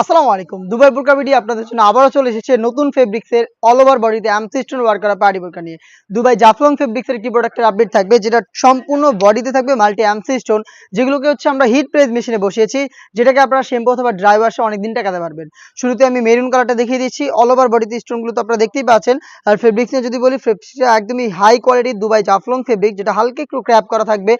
আসসালামু আলাইকুম। দুবাই বোরকা ভিডিও আপনাদের জন্য আবারও চলে এসেছে নতুন ফেব্রিক্সের অল ওভার বডিতে অ্যামসি স্টোন ওয়ার্ক করা পার্টি বোরকা নিয়ে। দুবাই জাফলং ফেব্রিক্সের একটি প্রোডাক্টের আপডেট থাকবে, যেটা সম্পূর্ণ বডিতে থাকবে মাল্টি অ্যামসি স্টোন যেগুলোকে হচ্ছে আমরা হিট প্রেস মেশিনে বসিয়েছি, যেটাকে আপনারা শ্যাম্পু অথবা ড্রাই ওয়াশে অনেকদিন টাকাতে পারবেন। শুরুতে আমি মেরুন কালারটা দেখিয়ে দিচ্ছি। অল ওভার বডিতে স্টোনগুলো তো আপনারা দেখতেই পাচ্ছেন। আর ফেব্রিক্স নিয়ে যদি বলি, ফেব্রিক্সটা একদমই হাই কোয়ালিটির দুবাই জাফলং ফেব্রিক যেটা হালকা একটু ক্র্যাপ করা থাকবে।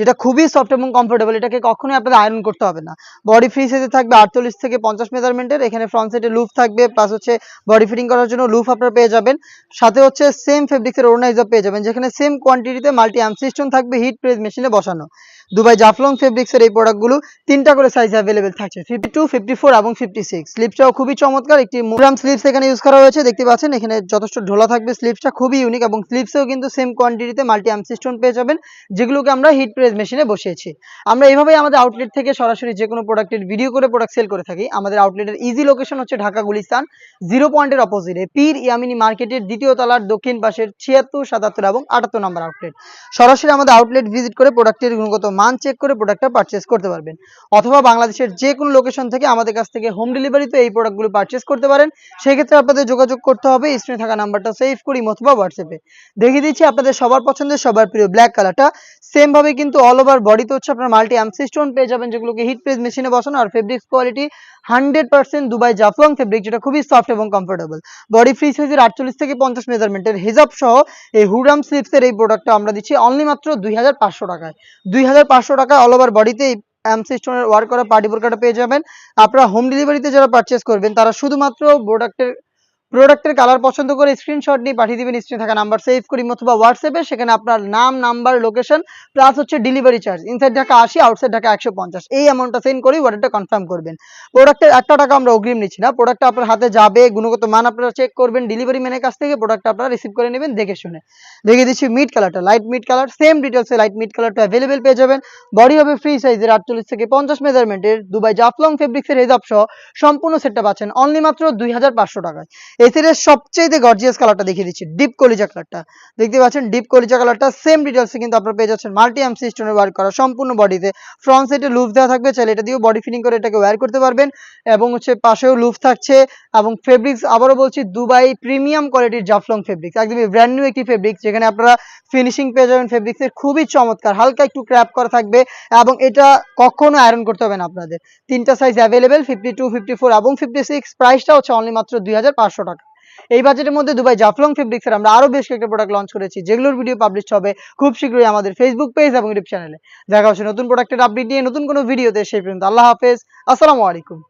যেটা খুবই সফট এবং কমফোর্টেবল এটাকে কখনোই আপনাদের আয়রন করতে হবে না। বডি ফ্রি সাইজে থাকবে আটচল্লিশ থেকে পঞ্চাশ মেজারমেন্টের এখানে ফ্রন্ট সাইডে লুফ থাকবে প্লাস হচ্ছে বডি ফিটিং করার জন্য লুফ আপনারা পেয়ে যাবেন। সাথে হচ্ছে সেম ফেব্রিক্সের হিসাব পেয়ে যাবেন, যেখানে সেম কোয়ান্টিটিতে মাল্টি অ্যামসিস্টন থাকবে হিট প্রেস মেশিনে বসানো। দুবাই জাফলং ফেব্রিক্সের এই প্রোডাক্টগুলো তিনটা করে সাইজ অ্যাভেলেবেল থাকছে ফিফটি টু ফিফটি ফোর এবং ফিফটি সিক্স স্লিপসটাও খুবই চমৎকার, একটি মুরাম স্লিপস এখানে ইউজ করা হয়েছে, দেখতে পাচ্ছেন, এখানে যথেষ্ট ঢোলা থাকবে স্লিপসটা খুবই ইউনিক এবং স্লিপসেও কিন্তু সেম কোয়ান্টিটিতে মাল্টি অ্যামসিস্টন পেয়ে যাবেন, যেগুলোকে আমরা হিট প্রেস মেশিনে বসিয়েছি। আমরা এইভাবেই আমাদের আউটলেট থেকে সরাসরি যে কোনো প্রোডাক্টের ভিডিও করে প্রোডাক্ট সেল করে থাকি। আমাদের আউটলেটের ইজি লোকেশন হচ্ছে ঢাকা গুলিস্তান জিরো পয়েন্টের অপোজিটে পীর ইয়ামিনী মার্কেটের দ্বিতীয় তলার দক্ষিণ পাশের ছিয়াত্তর, সাতাত্তর এবং আটাত্তর নম্বর আউটলেট সরাসরি আমাদের আউটলেট ভিজিট করে প্রোডাক্টের গুণগত মান চেক করে প্রোডাক্টটা পারচেস করতে পারবেন। অথবা বাংলাদেশের যে কোনো লোকেশন থেকে আমাদের কাছ থেকে হোম ডেলিভারিতে এই প্রোডাক্টগুলো পারচেস করতে পারেন। সেক্ষেত্রে আপনাদের যোগাযোগ করতে হবে স্ক্রিনে থাকা নাম্বারটা সেভ করি অথবা হোয়াটসঅ্যাপে দেখিয়ে দিচ্ছি আপনাদের সবার পছন্দের, সবার প্রিয় ব্ল্যাক কালারটা সেম ভাবে কিন্তু অল ওভার বডিতে হচ্ছে আপনার মাল্টি অ্যামসি স্টোন পেয়ে যাবেন, যেগুলোকে হিট প্রেস মেশিনে বসানো, আর fabrics quality hundred percent Dubai Jaflong fabric যেটা খুবই সফট এবং কমফোর্টেবল বডি ফ্রি সাইজের আটচল্লিশ থেকে পঞ্চাশ মেজারমেন্টের হিজাব সহ এই হুডাম স্লিপসের এই প্রোডাক্টটা আমরা দিচ্ছি অনলি মাত্র দুই হাজার পাঁচশো টাকায়। দুই হাজার পাঁচশো টাকায় অল ওভার বডিতে এই এমসি স্টোনের ওয়ার্ক করা পার্টি বোরকাটা পেয়ে যাবেন। আপনারা হোম ডেলিভারিতে যারা পারচেস করবেন, তারা শুধুমাত্র প্রোডাক্টের প্রোডাক্টের কালার পছন্দ করে স্ক্রিনশট নিয়ে পাঠিয়ে দিবেন স্ক্রিনে থাকা নাম্বার, সেভ করি অথবা হোয়াটসঅ্যাপে সেখানে আপনার নাম, নাম্বার লোকেশন প্লাস হচ্ছে ডেলিভারি চার্জ ইনসাইড ঢাকা আশি আউটসাইড ঢাকা একশো পঞ্চাশ। এই অ্যামাউন্টটা সেন্ড করি অর্ডারটা কনফার্ম করবেন। প্রোডাক্টের একটা টাকা আমরা অগ্রিম নিচ্ছি না। প্রোডাক্টটা আপনার হাতে যাবে, গুণগত মান আপনারা চেক করবেন ডেলিভারি ম্যানের কাছ থেকে প্রোডাক্টটা আপনারা রিসিভ করে নেবেন, দেখে শুনে। দেখে দিচ্ছি মিড কালারটা লাইট মিড কালার সেম ডিটেলসে লাইট মিড কালারটা অ্যাভেলেবেল পেয়ে যাবেন। বডি হবে ফ্রি সাইজের আটচল্লিশ থেকে পঞ্চাশ মেজারমেন্টের দুবাই জাফলং ফেব্রিক্সের হেজাব সহ সম্পূর্ণ সেটটা পাচ্ছেন অনলি মাত্র দুই হাজার পাঁচশো টাকায়। এই সেটের সবচেয়ে গর্জিয়াস কালারটা দেখিয়ে দিচ্ছি ডিপ কলিজা কালারটা দেখতে পাচ্ছেন ডিপ কলিজা কালারটা সেম ডিটেলসে কিন্তু আপনারা পেয়ে যাচ্ছেন মাল্টি এমসি স্টোনের ওয়ার্ক করা সম্পূর্ণ বডিতে ফ্রন্ট সাইডে লুফ দেওয়া থাকবে, চাইলে এটা দিয়েও বডি ফিটিং করে এটাকে ওয়্যার করতে পারবেন। এবং হচ্ছে পাশেও লুফ থাকছে, এবং ফেব্রিক্স আবারও বলছি, দুবাই প্রিমিয়াম কোয়ালিটির জাফলং ফেব্রিক্স একদমই ব্র্যান্ড নিউ একটি ফেব্রিক্স যেখানে আপনারা ফিনিশিং পেয়ে যাবেন ফেব্রিক্সের খুবই চমৎকার, হালকা একটু ক্র্যাপ করা থাকবে, এবং এটা কখনো আয়রন করতে হবে না আপনাদের। তিনটা size available fifty two fifty four এবং ফিফটি সিক্স প্রাইসটা হচ্ছে অনলি মাত্র দুই হাজার পাঁচশো এই বাজেটের মধ্যে দুবাই জাফলং ফেব্রিক্সের আমরা আরও বেশ কয়েকটা প্রোডাক্ট লঞ্চ করেছি, যেগুলোর ভিডিও পাবলিশ হবে খুব শীঘ্রই আমাদের ফেসবুক পেজ এবং ইউটিউব চ্যানেলে দেখা হচ্ছে নতুন প্রোডাক্টের আপডেট নিয়ে নতুন কোনো ভিডিওতে সেই পর্যন্ত আল্লাহ হাফেজ, আসসালামু আলাইকুম।